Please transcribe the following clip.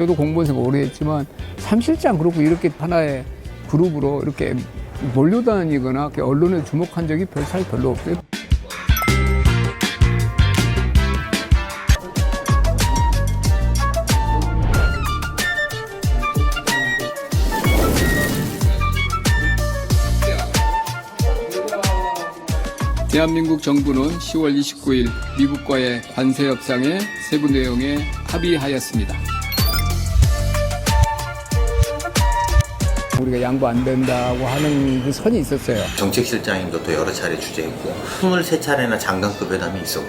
저도 공무원 생활 오래 했지만 삼실장 그렇고 이렇게 하나의 그룹으로 이렇게 몰려다니거나 언론에 주목한 적이 별 사실 별로 없어요. 대한민국 정부는 10월 29일 미국과의 관세 협상의 세부 내용에 합의하였습니다. 우리가 양보 안 된다고 하는 그 선이 있었어요. 정책실장님도 또 여러 차례 주재했고 23차례나 장관급 회담이 있었고